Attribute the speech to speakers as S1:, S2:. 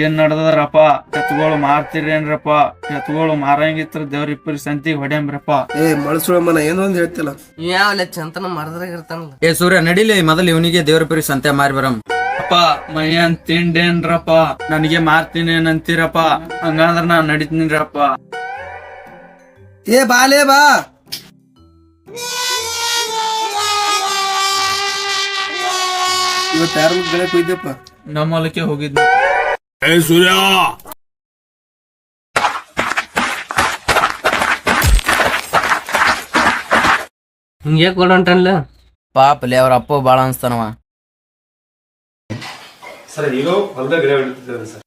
S1: ಏನ್ ನಡ್ದದ್ರಪ್ಪ? ಎತ್ಗಳು ಮಾರ್ತೀರೇನ್ರಪ್ಪ? ಎತ್ಗಳು ಮಾರಂಗಿತ್ರ ದೇವ್ರಿಪ್ಪರಿ ಸಂತಿ ಸಂತಿಗೆ ಹೊಡ್ಯಾಂಬ್ರಪ್ಪ.
S2: ಏ ಮಳಸುಳಮ್ಮನ ಏನೋ ಒಂದ್ ಹೇಳ್ತಿಲ್ಲ.
S3: ಯಾವ ಚಂತನ ಮರದ್ರಾಗ ಇರ್ತಾನಲ್ಲ.
S4: ಏ ಸೂರ್ಯ ನಡಿಲಿ ಮೊದಲು ಇವನಿಗೆ ದೇವ್ರಿಪ್ಪರಿ ಸಂತೆ ಮಾರಿ ಬರಂ
S1: ಅಪ್ಪ ಮೈಯನ್ ತಿಂಡೇನ್ರಪ್ಪ? ನನಗೆ ಮಾರ್ತೀನಿ ಏನಂತೀರಪ್ಪ ಹಂಗಂದ್ರ ನಾ ನಡಿತೀನಿರಪ್ಪ.
S2: ಏ ಬಾಲೇ ಬಾ. ಇವತ್ತು ಯಾರು ಗಳಕ್ ಹೋಯ್ದಪ್ಪ
S1: ನಮ್ಮ ಹೊಲಕ್ಕೆ ఏ
S3: సూర్య ఇంకే
S4: కూడా ఉంటానులే. పాప లేవరు అప్పు
S5: బాళ అనిస్తానవా సరే ఈలో అందరూ గ్రేవ్ సార్?